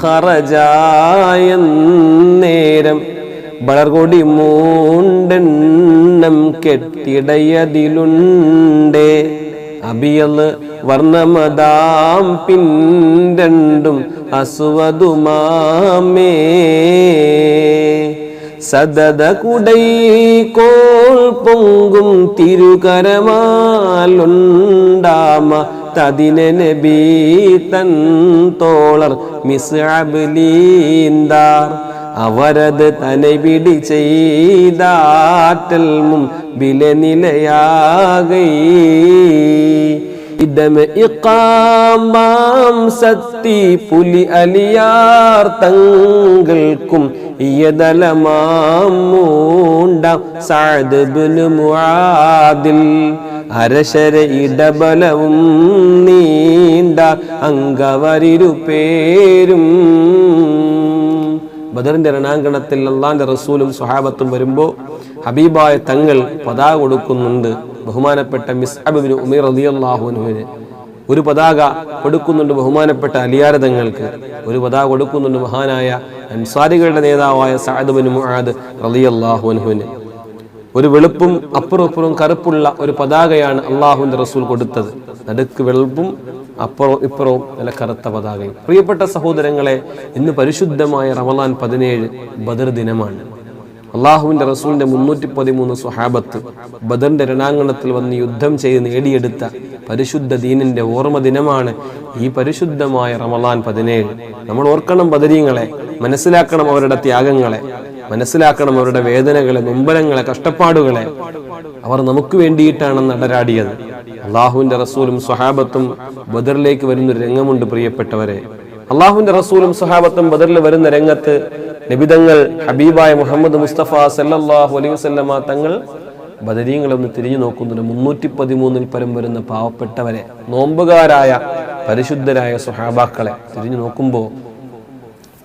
ഖറജായ നേരം വളർകൊടി മൂണ്ടെണ്ണം കെട്ടിടയതിലുണ്ടേ. അബിയൽ വർണമതാം പിൻരണ്ടും അസുവതുമാമേ. സദത കുടൈക്കോൾ പൊങ്കും തിരുകരമാലുണ്ടാമ. തതിനെ നബി തൻ തോളർ മിസ്അബ്ലീന്താർ അവരത് തനവിടി ചെയ്താറ്റൽ വില നിലയാകൈ. ഇതമ ഇക്കാമാം സത്തി പുലി അലിയാർ തങ്ങൾക്കും ഇയതലമാമൂണ്ട സാദ് ബിനു മുആദിൽ. അരശര ഇടബലവും നീണ്ട അംഗവരിരു പേരും. ബദറിന്റെ രണാങ്കണത്തിൽ അള്ളാന്റെ റസൂലും സ്വഹാബത്തും വരുമ്പോൾ ഹബീബായ തങ്ങൾ പതാക കൊടുക്കുന്നുണ്ട്. ബഹുമാനപ്പെട്ട മിസ് അബിബിന് ഉമീർ റളിയല്ലാഹുവിന് ഒരു പതാക കൊടുക്കുന്നുണ്ട് ബഹുമാനപ്പെട്ട അലിയാരതങ്ങൾക്ക്. ഒരു പതാക കൊടുക്കുന്നുണ്ട് മഹാനായ അൻസാരികളുടെ നേതാവായ സഅദ് ബിൻ മുആദ് റളിയല്ലാഹുവിന് ഒരു വെളുപ്പും അപ്പുറം അപ്പുറം കറുപ്പുള്ള ഒരു പതാകയാണ് അള്ളാഹുവിന്റെ റസൂൽ കൊടുത്തത്. നടുക്ക് വെളുപ്പും അപ്പുറവും ഇപ്പുറവും നല്ല കറുത്ത പതാകയും. പ്രിയപ്പെട്ട സഹോദരങ്ങളെ ഇന്ന് പരിശുദ്ധമായ റമദാൻ പതിനേഴ് ബദർ ദിനമാണ്. അള്ളാഹുവിന്റെ റസൂലിന്റെ മുന്നൂറ്റി പതിമൂന്ന് സ്വഹാബത്ത് ബദറിന്റെ രണാങ്കണത്തിൽ വന്ന് യുദ്ധം ചെയ്ത് നേടിയെടുത്ത പരിശുദ്ധ ദീനിന്റെ ഓർമ്മ ദിനമാണ് ഈ പരിശുദ്ധമായ റമലാൻ പതിനേഴ്. നമ്മൾ ഓർക്കണം ബദരീങ്ങളെ മനസ്സിലാക്കണം അവരുടെ ത്യാഗങ്ങളെ മനസ്സിലാക്കണം അവരുടെ വേദനകളെ നൊമ്പരങ്ങളെ കഷ്ടപ്പാടുകളെ. അവർ നമുക്ക് വേണ്ടിയിട്ടാണ് നടരാടിയത്. അള്ളാഹുവിന്റെ റസൂലും സ്വഹാബത്തും ബദറിലേക്ക് വരുന്ന രംഗമുണ്ട് പ്രിയപ്പെട്ടവരെ. അള്ളാഹുവിന്റെ റസൂലും സ്വഹാബത്തും ബദറിൽ വരുന്ന രംഗത്ത് നബിതങ്ങൾ ഹബീബായ മുഹമ്മദ് മുസ്തഫ സല്ലാഹു അലൈഹി വസല്ലമ തങ്ങൾ ബദരീങ്ങളൊന്ന് തിരിഞ്ഞു നോക്കുന്നുണ്ട് മുന്നൂറ്റി പതിമൂന്നിൽ പരം വരുന്ന പാവപ്പെട്ടവരെ നോമ്പുകാരായ പരിശുദ്ധരായ സുഹാബാക്കളെ തിരിഞ്ഞു നോക്കുമ്പോൾ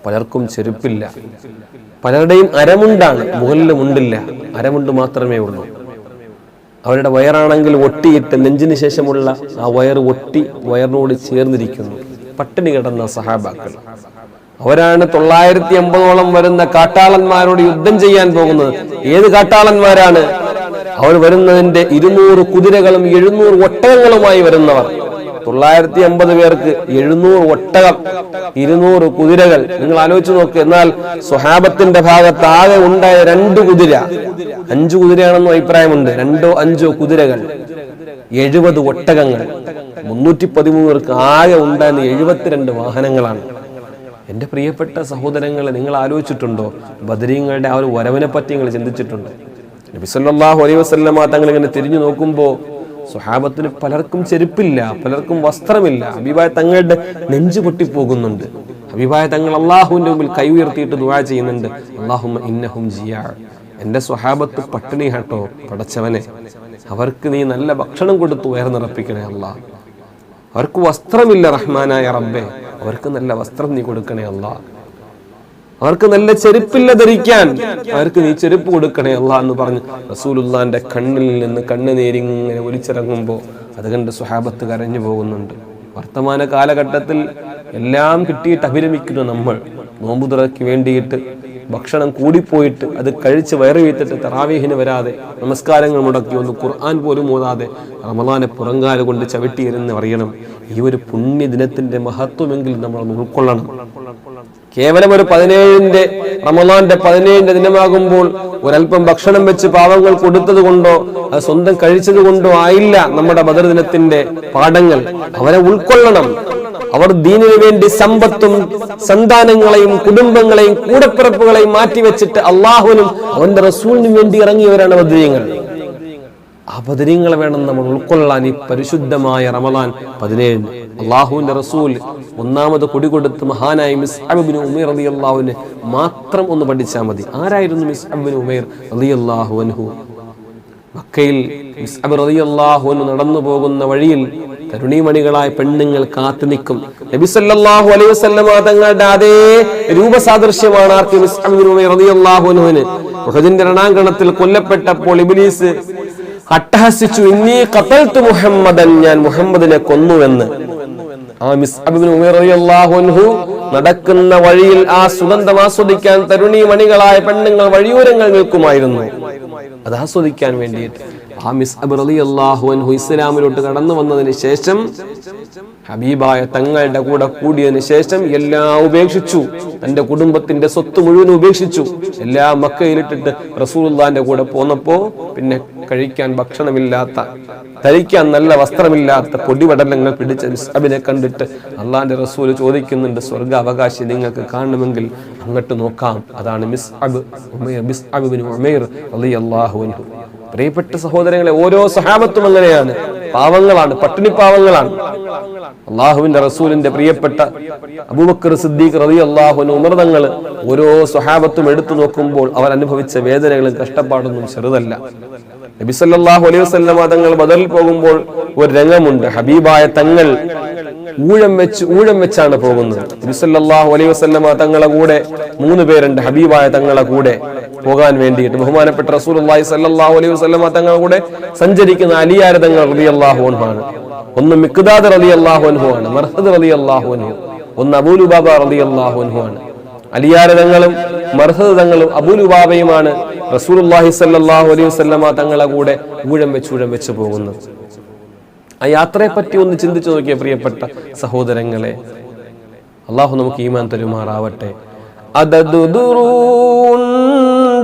പലർക്കും ചെരുപ്പില്ല. പലരുടെയും അരമുണ്ടാണ് മുകളിലും ഉണ്ടില്ല അരമുണ്ട് മാത്രമേ ഉള്ളൂ. അവരുടെ വയറാണെങ്കിൽ ഒട്ടിയിട്ട് നെഞ്ചിന് ശേഷമുള്ള ആ വയർ ഒട്ടി വയറിനോട് ചേർന്നിരിക്കുന്നു. പട്ടിണി കിടന്ന സഹാബാക്കൾ അവരാണ് തൊള്ളായിരത്തി അമ്പതോളം വരുന്ന കാട്ടാളന്മാരോട് യുദ്ധം ചെയ്യാൻ പോകുന്നത്. ഏത് കാട്ടാളന്മാരാണ്? അവർ വരുന്നതിന്റെ ഇരുന്നൂറ് കുതിരകളും എഴുന്നൂറ് ഒട്ടകങ്ങളുമായി വരുന്നവർ. തൊള്ളായിരത്തി അമ്പത് പേർക്ക് എഴുന്നൂറ് ഒട്ടകം ഇരുന്നൂറ് കുതിരകൾ. നിങ്ങൾ ആലോചിച്ച് നോക്ക് എന്നാൽ സ്വഹാബത്തിന്റെ ഭാഗത്ത് ആകെ ഉണ്ടായ രണ്ട് കുതിര. അഞ്ചു കുതിരയാണെന്നും അഭിപ്രായമുണ്ട്. രണ്ടോ അഞ്ചോ കുതിരകൾ. എഴുപത് ഒട്ടകങ്ങൾ. മുന്നൂറ്റി പതിമൂന്ന് പേർക്ക് ആകെ ഉണ്ടായിരുന്ന എഴുപത്തിരണ്ട് വാഹനങ്ങളാണ്. എന്റെ പ്രിയപ്പെട്ട സഹോദരങ്ങളെ നിങ്ങൾ ആലോചിച്ചിട്ടുണ്ടോ? ബദരീങ്ങളുടെ ആ ഒരു വരവിനെ പറ്റി നിങ്ങൾ ചിന്തിച്ചിട്ടുണ്ട്? നബി അലൈ അലൈഹി വസല്ലമ തങ്ങൾ ഇങ്ങനെ തിരിഞ്ഞു നോക്കുമ്പോൾ സുഹാബത്തിന് പലർക്കും ചെരുപ്പില്ല പലർക്കും വസ്ത്രമില്ല. അഭിപായ തങ്ങളുടെ നെഞ്ചു പൊട്ടിപ്പോകുന്നുണ്ട്. അഭിപായ തങ്ങൾ അള്ളാഹുവിന്റെ മുമ്പിൽ കൈ ഉയർത്തിയിട്ട് ദുവാ ചെയ്യുന്നുണ്ട്. അള്ളാഹും ഇന്നഹും ജിയാ. എന്റെ സ്വഹാബത്ത് പട്ടിണി കേട്ടോ പടച്ചവനെ. അവർക്ക് നീ നല്ല ഭക്ഷണം കൊടുത്ത് ഉയർന്നിറപ്പിക്കണേ അള്ളാഹ് അവർക്ക് വസ്ത്രമില്ല റഹ്മാനായ റബ്ബെ. അവർക്ക് നല്ല വസ്ത്രം നീ കൊടുക്കണേ അല്ല അവർക്ക് നല്ല ചെരുപ്പില്ല ധരിക്കാൻ. അവർക്ക് നീ ചെരുപ്പ് കൊടുക്കണേ അല്ല എന്ന് പറഞ്ഞ് റസൂലുള്ളാന്റെ കണ്ണിൽ നിന്ന് കണ്ണുനീരിങ്ങനെ ഒലിച്ചിറങ്ങുമ്പോൾ അത് കണ്ട് സുഹാബത്ത് കരഞ്ഞു പോകുന്നുണ്ട്. വർത്തമാന കാലഘട്ടത്തിൽ എല്ലാം കിട്ടിയിട്ട് അഭിരമിക്കുന്നു നമ്മൾ. നോമ്പുതുറയ്ക്ക് വേണ്ടിയിട്ട് ഭക്ഷണം കൂടിപ്പോയിട്ട് അത് കഴിച്ച് വയറ് വീത്തിട്ട് തറാവീഹിന് വരാതെ നമസ്കാരങ്ങൾ മുടക്കി ഒന്ന് ഖുർആൻ പോലും ഓതാതെ റമദാനെ പുറങ്കാല കൊണ്ട് ചവിട്ടിയിരുന്ന് അറിയണം. ഈ ഒരു പുണ്യ ദിനത്തിന്റെ മഹത്വമെങ്കിൽ നമ്മൾ ഉൾക്കൊള്ളണം. കേവലം ഒരു പതിനേഴിന്റെ റമദാന്റെ പതിനേഴിന്റെ ദിനമാകുമ്പോൾ ഒരല്പം ഭക്ഷണം വെച്ച് പാവങ്ങൾ കൊടുത്തത് കൊണ്ടോ അത് സ്വന്തം കഴിച്ചത് കൊണ്ടോ ആയില്ല നമ്മുടെ ബദർ ദിനത്തിന്റെ പാഠങ്ങൾ. അവരെ ഉൾക്കൊള്ളണം. അവർ ദീനിനു വേണ്ടി സമ്പത്തും സന്താനങ്ങളെയും കുടുംബങ്ങളെയും കൂടപ്പിറപ്പുകളെയും മാറ്റിവെച്ചിട്ട് അള്ളാഹുവിനും അവന്റെ റസൂലിനും വേണ്ടി ഇറങ്ങിയവരാണ് ബദരീങ്ങൾ. ആ വേണം നമ്മൾ ഉൾക്കൊള്ളാൻ ഈ പരിശുദ്ധമായ റമദാൻ പതിനേഴിന്. അള്ളാഹുവിന്റെ റസൂൽ ഒന്നാമത് കൊടി കൊടുത്ത് മഹാനായ മിസ് അബിന് ഉമേർ അലി അള്ളാഹുവിന് മാത്രം ഒന്ന് പഠിച്ചാൽ മതി. ആരായിരുന്നു മിസ് അബിന് ഉമേർ അലി അള്ളാഹു അൻഹു? മക്കയിൽ മിസ് അബ് റലി അള്ളാഹുവിന് നടന്നു പോകുന്ന വഴിയിൽ കരുണീമണികളായ പെണ്ണുങ്ങൾ കാത്തു നിൽക്കും. നബി സല്ലല്ലാഹു അലൈഹി വസല്ലമ തങ്ങളുടെ അതേ രൂപസാദൃശ്യമാണ് മിസ് റളിയല്ലാഹു അൻഹു ഉഹദിന്റെ രണാങ്കണത്തിൽ കൊല്ലപ്പെട്ടപ്പോൾ ഇബ്ലീസ് അട്ടഹസിച്ചു ഇന്നി കത്തൽത്തു മുഹമ്മദൻ ഞാൻ മുഹമ്മദിനെ കൊന്നുവെന്ന്. ആ റളിയല്ലാഹു അൻഹു നടക്കുന്ന വഴിയിൽ ആ സുഗന്ധം ആസ്വദിക്കാൻ തരുണീ മണികളായ പെണ്ണുങ്ങൾ വഴിയോരങ്ങൾ നിൽക്കുമായിരുന്നു. അത് ആസ്വദിക്കാൻ വേണ്ടിയിട്ട്. ആ മിസ്അബ് അള്ളാഹു അൻഹു ഇസ്ലാമിലോട്ട് കടന്നു വന്നതിന് ശേഷം ഹബീബായ തങ്ങളുടെ കൂടെ കൂടിയതിനു ശേഷം എല്ലാം ഉപേക്ഷിച്ചു. തന്റെ കുടുംബത്തിന്റെ സ്വത്ത് മുഴുവൻ ഉപേക്ഷിച്ചു. എല്ലാ മക്കയിലിട്ടിട്ട് റസൂലുള്ളാന്റെ കൂടെ പോന്നപ്പോ പിന്നെ കഴിക്കാൻ ഭക്ഷണമില്ലാത്ത ധരിക്കാൻ നല്ല വസ്ത്രമില്ലാത്ത പൊടിപടലങ്ങൾ പിടിച്ച മിസ്അബിനെ കണ്ടിട്ട് അള്ളാന്റെ റസൂൽ ചോദിക്കുന്നുണ്ട് സ്വർഗ അവകാശി നിങ്ങൾക്ക് കാണണമെങ്കിൽ അങ്ങോട്ട് നോക്കാം. അതാണ് മിസ് അബ് മിസ് അബിബിൻ ഉമൈർ റളിയല്ലാഹു അൻഹു. പ്രിയപ്പെട്ട സഹോദരങ്ങളെ ഓരോ സഹാബത്തും അങ്ങനെയാണ്. പാവങ്ങളാണ് പട്ടിണി പാവങ്ങളാണ്. അള്ളാഹുവിന്റെ റസൂലിന്റെ പ്രിയപ്പെട്ട അബൂബക്കർ സിദ്ദീഖ് റബി അള്ളാഹുവിന് ഉമർദങ്ങൾ ഓരോ സ്വഹാബത്തും എടുത്തു നോക്കുമ്പോൾ അവർ അനുഭവിച്ച വേദനകളും കഷ്ടപ്പാടൊന്നും ചെറുതല്ല. നബിസല്ലാഹു അലൈഹി വസല്ലമ തങ്ങൾ ബദലിൽ പോകുമ്പോൾ ഒരു രംഗമുണ്ട്. ഹബീബായ തങ്ങൾ ഊഴം വെച്ച് ഊഴം വെച്ചാണ് പോകുന്നത്. നബിസല്ലാഹു അലൈഹി വസല്ലമ തങ്ങളെ കൂടെ മൂന്ന് പേരുണ്ട് ഹബീബായ തങ്ങളെ കൂടെ. പോകാൻ വേണ്ടിയിട്ട് ബഹുമാനപ്പെട്ട റസൂൽ അള്ളാഹി സല്ലാഹു അലൈഹി വസല്ലമ തങ്ങളുടെ കൂടെ സഞ്ചരിക്കുന്ന അലിയാരതങ്ങൾ റബി അള്ളാഹു ആണ് ഒന്ന് മിക്ദാദ് റബി അള്ളാഹു അൻഹു ആണ് മർഹദ് റബി അള്ളാഹു അൻഹു ഒന്ന് അബൂലുബാബ റബി അള്ളാഹു അൻഹു ആണ്. അലിയാരതങ്ങളും മർഹദങ്ങളും അബൂലുബാബയുമാണ് റസൂലുള്ളാഹി സല്ലാഹു അലൈഹി വസല്ലമ തങ്ങളെ കൂടെ ഊഴം വെച്ച് ഊഴം വെച്ച് പോകുന്നത്. ആ യാത്രയെ പറ്റി ഒന്ന് ചിന്തിച്ചു നോക്കിയ പ്രിയപ്പെട്ട സഹോദരങ്ങളെ. അള്ളാഹു നമുക്ക് ഈമാൻ തരുമാറാവട്ടെ.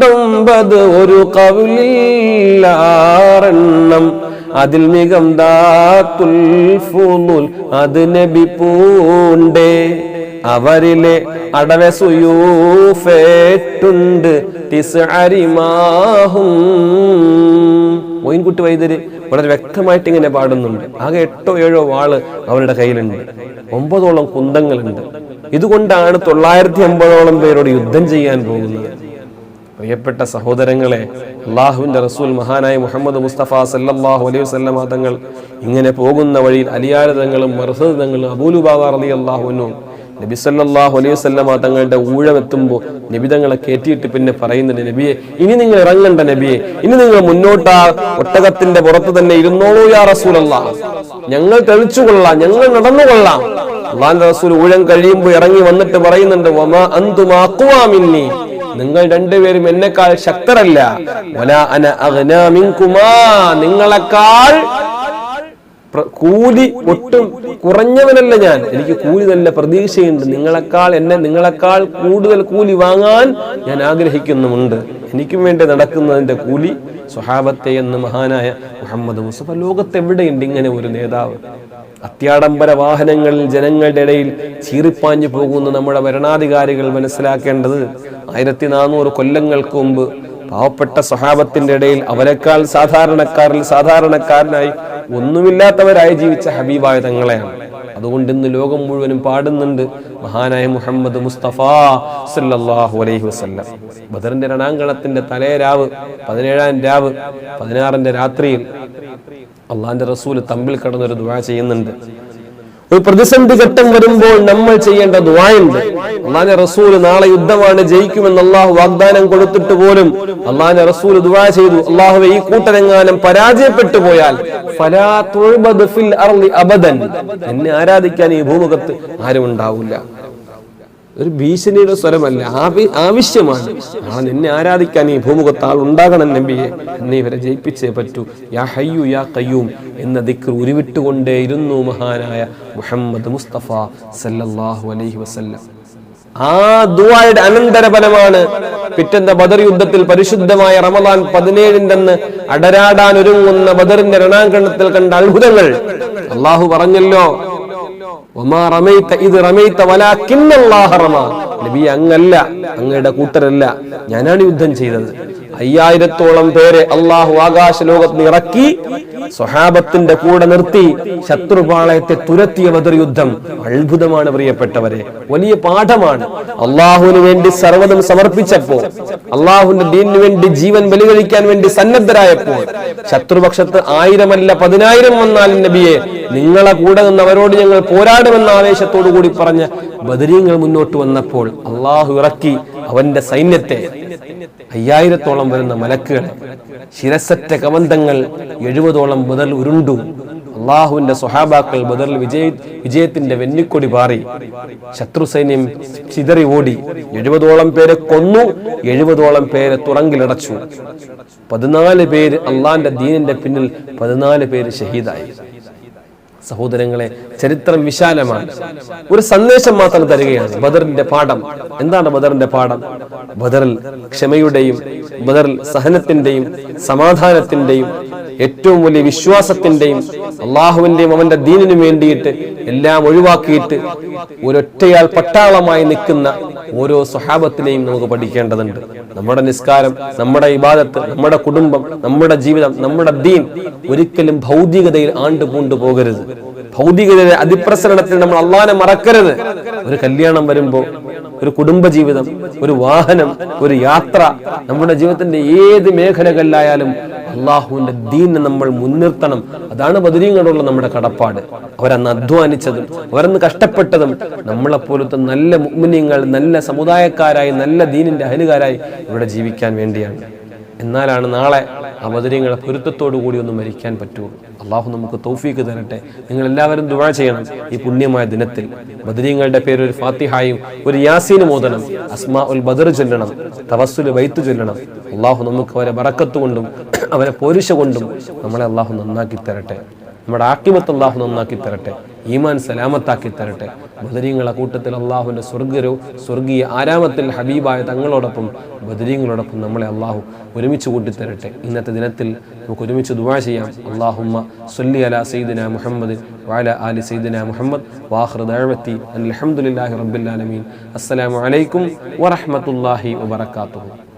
അതതുദുറൂണ്ടൊമ്പത് ഒരു കവിലാറെണ്ണം അതിൽ മികം ദാത്തുൽ ഫുലുൽ അത് നബി പൂണ്ടേ. അവരിലെ അടവെ സുയൂഫേറ്റുണ്ട്. തിസ്അരിമാഹും. മോയിൻകുട്ടി വൈദ്യര് വളരെ വ്യക്തമായിട്ട് ഇങ്ങനെ പാടുന്നുണ്ട്. ആകെ എട്ടോ ഏഴോ വാൾ അവരുടെ കയ്യിലുണ്ട്. ഒമ്പതോളം കുന്തങ്ങളുണ്ട്. ഇതുകൊണ്ടാണ് തൊള്ളായിരത്തി അമ്പതോളം പേരോട് യുദ്ധം ചെയ്യാൻ പോകുന്നത്. പ്രിയപ്പെട്ട സഹോദരങ്ങളെ അള്ളാഹുവിന്റെ റസൂൽ മഹാനായ മുഹമ്മദ് മുസ്തഫ സല്ലാഹു അലൈഹി വസല്ലമ തങ്ങൾ ഇങ്ങനെ പോകുന്ന വഴിയിൽ അലിയാരതങ്ങളും മർഹദങ്ങളും അബൂലുബാബ റളി അള്ളാഹുവിനും നബി സല്ലാഹു അലൈഹി വസല്ലമ തങ്ങളുടെ ഊഴമെത്തുമ്പോൾ നബി തങ്ങളെ കയറ്റിയിട്ട് പിന്നെ പറയുന്നുണ്ട് നബിയെ ഇനി നിങ്ങൾ ഇറങ്ങണ്ട നബിയെ ഇനി നിങ്ങൾ മുന്നോട്ട് ആ ഒട്ടകത്തിന്റെ പുറത്ത് തന്നെ ഇരുന്നോളൂ യാ റസൂലല്ല. ഞങ്ങൾ തെളിച്ചുകൊള്ളാം ഞങ്ങൾ നടന്നുകൊള്ളാം അള്ളാന്റെ റസൂൽ ഊഴം കഴിയുമ്പോൾ ഇറങ്ങി വന്നിട്ട് പറയുന്നുണ്ട് വമാ അന്തുമാക്കുവാമിന്നീ നിങ്ങൾ രണ്ടുപേരും എന്നെക്കാൾ ശക്തരല്ല. നിങ്ങളെക്കാൾ കൂലി ഒട്ടും കുറഞ്ഞവനല്ല ഞാൻ. എനിക്ക് കൂലി നല്ല പ്രതീക്ഷയുണ്ട്. നിങ്ങളെക്കാൾ എന്നെ നിങ്ങളെക്കാൾ കൂടുതൽ കൂലി വാങ്ങാൻ ഞാൻ ആഗ്രഹിക്കുന്നുമുണ്ട്. എനിക്കും വേണ്ടി നടക്കുന്നതിന്റെ കൂലി സ്വഹാബത്തെ എന്ന് മഹാനായ മുഹമ്മദ് മുസഫ ലോകത്തെവിടെയുണ്ട് ഇങ്ങനെ ഒരു നേതാവ്? അത്യാഡംബര വാഹനങ്ങളിൽ ജനങ്ങളുടെ ഇടയിൽ ചീറിപ്പാഞ്ഞു പോകുന്ന നമ്മുടെ ഭരണാധികാരികൾ മനസ്സിലാക്കേണ്ടത് ആയിരത്തി നാനൂറ് കൊല്ലങ്ങൾക്ക് മുമ്പ് പാവപ്പെട്ട സ്വഹാബത്തിന്റെ ഇടയിൽ അവരെക്കാൾ സാധാരണക്കാരിൽ സാധാരണക്കാരനായി ഒന്നുമില്ലാത്തവരായി ജീവിച്ച ഹബീബായ തങ്ങളെയാണ്. അതുകൊണ്ട് ഇന്ന് ലോകം മുഴുവനും പാടുന്നുണ്ട് മഹാനായ മുഹമ്മദ് മുസ്തഫ സല്ലല്ലാഹു അലൈഹി വസല്ലം. ബദറിന്റെ രണാങ്കണത്തിന്റെ തലേ രാവ് പതിനേഴാം രാവ് പതിനാറിന്റെ രാത്രിയിൽ അള്ളാന്റെ റസൂൽ തമ്പിൽ കടന്നൊരു ദുവാ ചെയ്യുന്നുണ്ട്. ഒരു പ്രതിസന്ധി ഘട്ടം വരുമ്പോൾ നമ്മൾ ചെയ്യേണ്ട ദുആയുണ്ട്. അള്ളാന്റെ റസൂൽ നാളെ യുദ്ധമാണ് ജയിക്കുമെന്ന് അള്ളാഹു വാഗ്ദാനം കൊടുത്തിട്ട് പോലും അള്ളാന്റെ റസൂൽ ദുആ ചെയ്തു. അള്ളാഹുവെ ഈ കൂട്ടരെങ്ങാനും പരാജയപ്പെട്ടു പോയാൽ അബദൻ. എന്നെ ആരാധിക്കാൻ ഈ ഭൂമുഖത്ത് ആരും ഉണ്ടാവില്ല. ഒരു ഭീഷണിയുടെ സ്വരമല്ല ആവി- ആവശ്യമാണ്. നാളെ നിന്നെ ആരാധിക്കാൻ ഈ ഭൂമുഖത്ത് ആൾ ഉണ്ടാകണം നബിയെ. എന്നെ ഇവരെ ജയിപ്പിച്ചേ പറ്റൂ. യാ ഹയ്യു യാ കയ്യൂം എന്ന ദിക്ർ ഉരുവിട്ടുകൊണ്ടേയിരുന്നു മഹാനായ മുഹമ്മദ് മുസ്തഫ സല്ലല്ലാഹു അലൈഹി വസല്ലം. ആ ദുആയുടെ അനന്തരഫലമാണ് പിറ്റന്ത ബദർ യുദ്ധത്തിൽ പരിശുദ്ധമായ റമദാൻ പതിനേഴിന്റെ അന്ന് അടരാടാൻ ഒരുങ്ങുന്ന ബദറിന്റെ രണാങ്കണത്തിൽ കണ്ട അത്ഭുതങ്ങൾ. അള്ളാഹു പറഞ്ഞല്ലോ നബി അങ്ങല്ല അങ്ങയുടെ കൂട്ടരല്ല ഞാനാണ് യുദ്ധം ചെയ്തത്. അയ്യായിരത്തോളം പേരെ അള്ളാഹു ആകാശ ലോകത്ത് ഇറക്കി. സ്വഹാബത്തിന്റെ കൂടെ നിർത്തി ശത്രുപാളയത്തെ തുരത്തിയ ബദർ യുദ്ധം. അത്ഭുതമാണ് പ്രിയപ്പെട്ടവരെ. വലിയ പാഠമാണ്. അള്ളാഹുവിന് വേണ്ടി സർവതും സമർപ്പിച്ചപ്പോ അള്ളാഹുവിന്റെ ദീനിനു വേണ്ടി ജീവൻ ബലികഴിക്കാൻ വേണ്ടി സന്നദ്ധരായപ്പോൾ ശത്രുപക്ഷത്ത് ആയിരമല്ല പതിനായിരം വന്നാൽ നബിയെ നിങ്ങളെ കൂടെ നിന്ന് അവരോട് ഞങ്ങൾ പോരാടുമെന്ന ആവേശത്തോടു കൂടി പറഞ്ഞ ബദരീങ്ങൾ മുന്നോട്ട് വന്നപ്പോൾ അള്ളാഹു ഇറക്കി അവന്റെ സൈന്യത്തെ അയ്യായിരത്തോളം വരുന്ന മലക്കുകളെ ശിരസറ്റ കവന്തങ്ങൾ എഴുപതോളം ബദൽ ഉരുണ്ടു. അള്ളാഹുവിന്റെ സ്വഹാബാക്കൾ ബദറിൽ വിജയ വിജയത്തിന്റെ വെന്നിക്കൊടി പാറി. ശത്രു സൈന്യം ചിതറി ഓടി. എഴുപതോളം പേരെ കൊന്നു എഴുപതോളം പേരെ തുറങ്കിലടച്ചു. പതിനാല് പേര് അള്ളാന്റെ ദീനിന്റെ പിന്നിൽ പതിനാല് പേര് ഷഹീദായി. സഹോദരങ്ങളെ ചരിത്രം വിശാലമാണ്. ഒരു സന്ദേശം മാത്രം തരികയാണ്. ബദറിന്റെ പാഠം. എന്താണ് ബദറിന്റെ പാഠം? ബദറിൽ ക്ഷമയുടെയും ബദറിൽ സഹനത്തിന്റെയും സമാധാനത്തിന്റെയും ഏറ്റവും വലിയ വിശ്വാസത്തിന്റെയും അള്ളാഹുവിന്റെയും അവന്റെ ദീനിനു വേണ്ടിയിട്ട് എല്ലാം ഒഴിവാക്കിയിട്ട് ഒരൊറ്റയാൾ പട്ടാളമായി നിൽക്കുന്ന ഓരോ സ്വഹാബത്തിനെയും നമുക്ക് പഠിക്കേണ്ടതുണ്ട്. നമ്മുടെ നിസ്കാരം നമ്മുടെ ഇബാദത്ത് നമ്മുടെ കുടുംബം നമ്മുടെ ജീവിതം നമ്മുടെ ദീൻ ഒരിക്കലും ഭൗതികതയിൽ ആണ്ടുപൂണ്ടു പോകരുത്. ഭൗതികതയുടെ അതിപ്രസരണത്തിൽ നമ്മൾ അള്ളാനെ മറക്കരുത്. ഒരു കല്യാണം വരുമ്പോൾ ഒരു കുടുംബജീവിതം ഒരു വാഹനം ഒരു യാത്ര നമ്മുടെ ജീവിതത്തിന്റെ ഏത് മേഖലകളിലായാലും അള്ളാഹുവിന്റെ ദീനെ നമ്മൾ മുൻനിർത്തണം. അതാണ് ബദരീങ്ങളോടുള്ള നമ്മുടെ കടപ്പാട്. അവരന്ന് അധ്വാനിച്ചതും അവരന്ന് കഷ്ടപ്പെട്ടതും നമ്മളെപ്പോലത്തെ നല്ല മുഗ്മിനിയങ്ങൾ നല്ല സമുദായക്കാരായി നല്ല ദീനിന്റെ അഹലുകാരായി ഇവിടെ ജീവിക്കാൻ വേണ്ടിയാണ്. എന്നാലാണ് നാളെ ആ ബദരീങ്ങളെ പൊരുത്തത്തോടു കൂടി ഒന്ന് മരിക്കാൻ പറ്റുള്ളൂ അള്ളാഹു നമുക്ക് തൗഫീക്ക് തരട്ടെ. നിങ്ങൾ എല്ലാവരും ദുഴ ചെയ്യണം ഈ പുണ്യമായ ദിനത്തിൽ. ബദരീങ്ങളുടെ പേര് ഒരു ഫാത്തിഹായും ഒരു യാസീന് മോദനം അസ്മാ ഉൽ ബദർ ചൊല്ലണം തവസ്സുൽ വൈത്ത് ചൊല്ലണം. അള്ളാഹു നമുക്ക് അവരെ ബറക്കത്ത് അവരെ പോരിശ കൊണ്ടും നമ്മളെ അള്ളാഹു നന്നാക്കി തരട്ടെ. നമ്മുടെ ആക്കിമത്ത് അള്ളാഹു നന്നാക്കി തരട്ടെ. ഈമാൻ സലാമത്താക്കി തരട്ടെ. ബദരീങ്ങളെ കൂട്ടത്തിൽ അള്ളാഹുവിന്റെ സ്വർഗരോ സ്വർഗീയ ആരാമത്തിൽ ഹബീബായ തങ്ങളോടൊപ്പം ബദരീങ്ങളോടൊപ്പം നമ്മളെ അള്ളാഹു ഒരുമിച്ച് കൂട്ടിത്തരട്ടെ. ഇന്നത്തെ ദിനത്തിൽ നമുക്ക് ഒരുമിച്ച് ദുവാ ചെയ്യാം. അള്ളാഹുമ്മ സൊല്ലി അല സയ്യിദിന മുഹമ്മദ് വാല ആലി സയ്യിദിന മുഹമ്മദ്. വാഹൃദി അലഹമുല്ലാഹി അൽഹംദുലില്ലാഹി റബ്ബിൽ ആലമീൻ. അസ്സലാമു അലൈക്കും വറഹ്മത്തുള്ളാഹി വബറകാതുഹു.